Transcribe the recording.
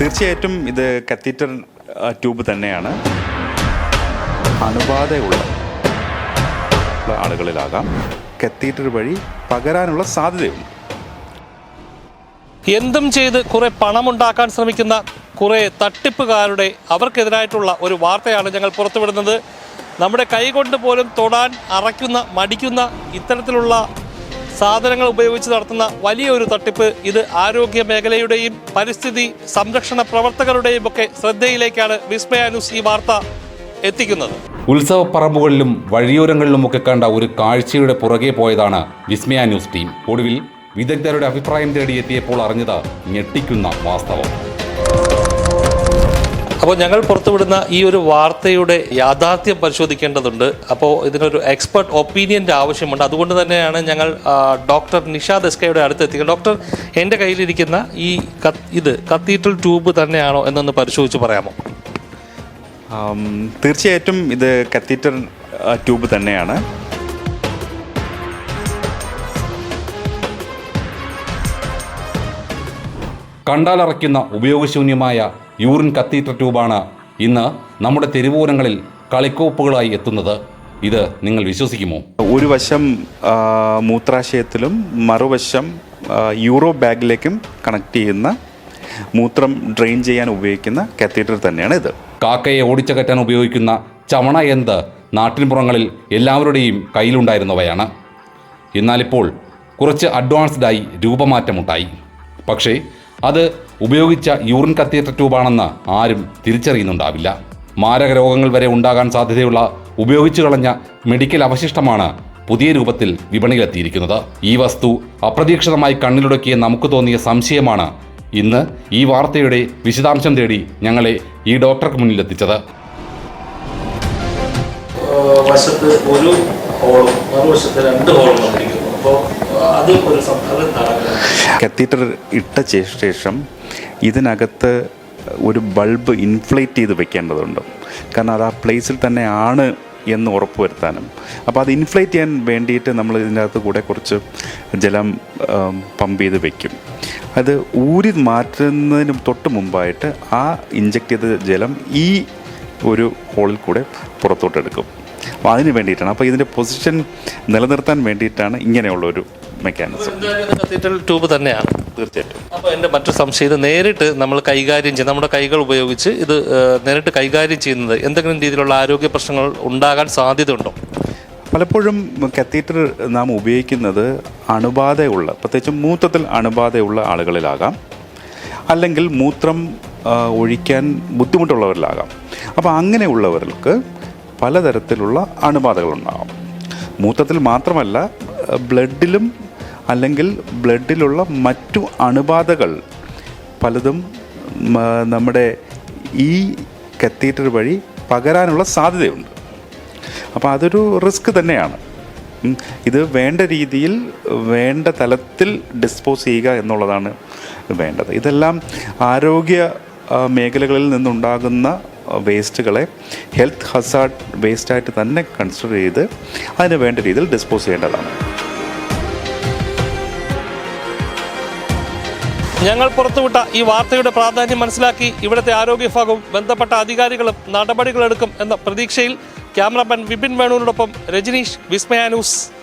തീർച്ചയായിട്ടും ഇത് catheter tube തന്നെയാണ്. അണുബാധയുള്ള ആളുകളിലാകാം. കത്തീറ്റർ വഴി പകരാനുള്ള സാധ്യതയുണ്ട്. എന്തും ചെയ്ത് കുറെ പണമുണ്ടാക്കാൻ ശ്രമിക്കുന്ന കുറെ തട്ടിപ്പുകാരുടെ അവർക്കെതിരായിട്ടുള്ള ഒരു വാർത്തയാണ് ഞങ്ങൾ പുറത്തുവിടുന്നത്. നമ്മുടെ കൈകൊണ്ട് പോലും തൊടാൻ അറയ്ക്കുന്ന മടിക്കുന്ന ഇത്തരത്തിലുള്ള സാധനങ്ങൾ ഉപയോഗിച്ച് നടത്തുന്ന വലിയൊരു തട്ടിപ്പ് ഇത് ആരോഗ്യ മേഖലയുടെയും പരിസ്ഥിതി സംരക്ഷണ പ്രവർത്തകരുടെയും ഒക്കെ ശ്രദ്ധയിലേക്കാണ് വിസ്മയ ന്യൂസ് ഈ വാർത്ത എത്തിക്കുന്നത്. ഉത്സവപ്പറമ്പുകളിലും വഴിയോരങ്ങളിലുമൊക്കെ കണ്ട ഒരു കാഴ്ചയുടെ പുറകെ പോയതാണ് വിസ്മയ ന്യൂസ് ടീം. ഒടുവിൽ വിദഗ്ധരുടെ അഭിപ്രായം തേടി എത്തിയപ്പോൾ അറിഞ്ഞത് ഞെട്ടിക്കുന്ന വാസ്തവം. അപ്പോൾ ഞങ്ങൾ പുറത്തുവിടുന്ന ഈ ഒരു വാർത്തയുടെ യാഥാർത്ഥ്യം പരിശോധിക്കേണ്ടതുണ്ട്. അപ്പോൾ ഇതിനൊരു എക്സ്പെർട്ട് ഒപ്പീനിയന്റെ ആവശ്യമുണ്ട്. അതുകൊണ്ട് തന്നെയാണ് ഞങ്ങൾ ഡോക്ടർ നിഷാദ് എസ്കയുടെ അടുത്ത് എത്തിക്കുന്നത് ഡോക്ടർ എന്റെ കയ്യിലിരിക്കുന്ന ഈ ഇത് കത്തീഡ്രൽ ട്യൂബ് തന്നെയാണോ എന്നൊന്ന് പരിശോധിച്ച് പറയാമോ? തീർച്ചയായിട്ടും ഇത് കത്തീറ്റർ ട്യൂബ് തന്നെയാണ്. കണ്ടാലറയ്ക്കുന്ന ഉപയോഗശൂന്യമായ യൂറിൻ കത്തീറ്റർ ട്യൂബാണ് ഇന്ന് നമ്മുടെ തെരുവൂരങ്ങളിൽ കളിക്കോപ്പുകളായി എത്തുന്നത്. ഇത് നിങ്ങൾ വിശ്വസിക്കുമോ? ഒരു വശം മൂത്രാശയത്തിലും മറുവശം യൂറോ ബാഗിലേക്കും കണക്ട് ചെയ്യുന്ന മൂത്രം ഡ്രെയിൻ ചെയ്യാൻ ഉപയോഗിക്കുന്ന കത്തീറ്റർ തന്നെയാണ് ഇത്. കാക്കയെ ഓടിച്ചകറ്റാൻ ഉപയോഗിക്കുന്ന ചവണ എന്ത് നാട്ടിൻപുറങ്ങളിൽ എല്ലാവരുടെയും കയ്യിലുണ്ടായിരുന്നവയാണ്. എന്നാലിപ്പോൾ കുറച്ച് അഡ്വാൻസ്ഡായി രൂപമാറ്റമുണ്ടായി. പക്ഷേ അത് ഉപയോഗിച്ച യൂറിൻ കത്തീറ്റർ ട്യൂബാണെന്ന് ആരും തിരിച്ചറിയുന്നുണ്ടാവില്ല. മാരക രോഗങ്ങൾ വരെ ഉണ്ടാകാൻ സാധ്യതയുള്ള ഉപയോഗിച്ചു കളഞ്ഞ മെഡിക്കൽ അവശിഷ്ടമാണ് പുതിയ രൂപത്തിൽ വിപണിയിലെത്തിയിരിക്കുന്നത്. ഈ വസ്തു അപ്രതീക്ഷിതമായി കണ്ണിലുടക്കിയ നമുക്ക് തോന്നിയ സംശയമാണ് ഇന്ന് ഈ വാർത്തയുടെ വിശദാംശം തേടി ഞങ്ങളെ ഈ ഡോക്ടർക്ക് മുന്നിലെത്തിച്ചത്. വശത്ത് ഒരു ഹോളും മറുവശത്ത് രണ്ട് ഹോളും അപ്പോൾ അത് ഒരു കത്തീറ്റർ ഇട്ട ശേഷം ഇതിനകത്ത് ഒരു ബൾബ് ഇൻഫ്ലേറ്റ് ചെയ്ത് വെക്കേണ്ടതുണ്ട്. കാരണം അത് ആ പ്ലേസിൽ തന്നെ ആണ് എന്ന് ഉറപ്പുവരുത്താനും അപ്പോൾ അത് ഇൻഫ്ലേറ്റ് ചെയ്യാൻ വേണ്ടിയിട്ട് നമ്മൾ ഇതിന്റെ അകത്ത് കൂടെ കുറച്ച് ജലം പമ്പ് ചെയ്ത് വെക്കും. അത് ഊരി മാറ്റുന്നതിന് തൊട്ട് മുമ്പായിട്ട് ആ ഇഞ്ചക്ട് ചെയ്ത ജലം ഈ ഒരു ഹോളിൽ കൂടെ പുറത്തോട്ട് എടുക്കും അപ്പോൾ അതിന് വേണ്ടിയിട്ടാണ്. അപ്പോൾ ഇതിന്റെ പൊസിഷൻ നിലനിർത്താൻ വേണ്ടിയിട്ടാണ് ഇങ്ങനെയുള്ള ഒരു മെക്കാനിസം കത്തീഡ്രൽ ട്യൂബ് തന്നെയാണ്. തീർച്ചയായിട്ടും. അപ്പോൾ എന്റെ മറ്റു സംശയം ഇത് നേരിട്ട് നമ്മൾ കൈകാര്യം ചെയ്യുന്ന നമ്മുടെ കൈകൾ ഉപയോഗിച്ച് ഇത് നേരിട്ട് കൈകാര്യം ചെയ്യുന്നത് എന്തെങ്കിലും രീതിയിലുള്ള ആരോഗ്യ പ്രശ്നങ്ങൾ ഉണ്ടാകാൻ സാധ്യതയുണ്ടോ? പലപ്പോഴും കത്തീറ്റർ നാം ഉപയോഗിക്കുന്നത് അണുബാധയുള്ള പ്രത്യേകിച്ച് മൂത്രത്തിൽ അണുബാധയുള്ള ആളുകളിലാകാം. അല്ലെങ്കിൽ മൂത്രം ഒഴിക്കാൻ ബുദ്ധിമുട്ടുള്ളവരിലാകാം. അപ്പോൾ അങ്ങനെയുള്ളവർക്ക് പലതരത്തിലുള്ള അണുബാധകളുണ്ടാകാം മൂത്രത്തിൽ മാത്രമല്ല ബ്ലഡിലും അല്ലെങ്കിൽ ബ്ലഡിലുള്ള മറ്റു അണുബാധകൾ പലതും നമ്മുടെ ഈ കത്തീറ്റർ വഴി പകരാനുള്ള സാധ്യതയുണ്ട്. അപ്പോൾ അതൊരു റിസ്ക് തന്നെയാണ്. ഇത് വേണ്ട രീതിയിൽ വേണ്ട തലത്തിൽ ഡിസ്പോസ് ചെയ്യുക എന്നുള്ളതാണ് വേണ്ടത്. ഇതെല്ലാം ആരോഗ്യ മേഖലകളിൽ നിന്നുണ്ടാകുന്ന വേസ്റ്റുകളെ ഹെൽത്ത് ഹസാർഡ് വേസ്റ്റായിട്ട് തന്നെ കൺസിഡർ ചെയ്ത് അതിന് വേണ്ട രീതിയിൽ ഡിസ്പോസ് ചെയ്യേണ്ടതാണ്. ഞങ്ങൾ പുറത്തുവിട്ട ഈ വാർത്തയുടെ പ്രാധാന്യം മനസ്സിലാക്കി ഇവിടുത്തെ ആരോഗ്യ വിഭാഗവും ബന്ധപ്പെട്ട അധികാരികളും നടപടികളെടുക്കും എന്ന പ്രതീക്ഷയിൽ ക്യാമറാമാൻ വിപിൻ വേണുവിനോടൊപ്പം രജനീഷ് വിസ്മയാനൂസ്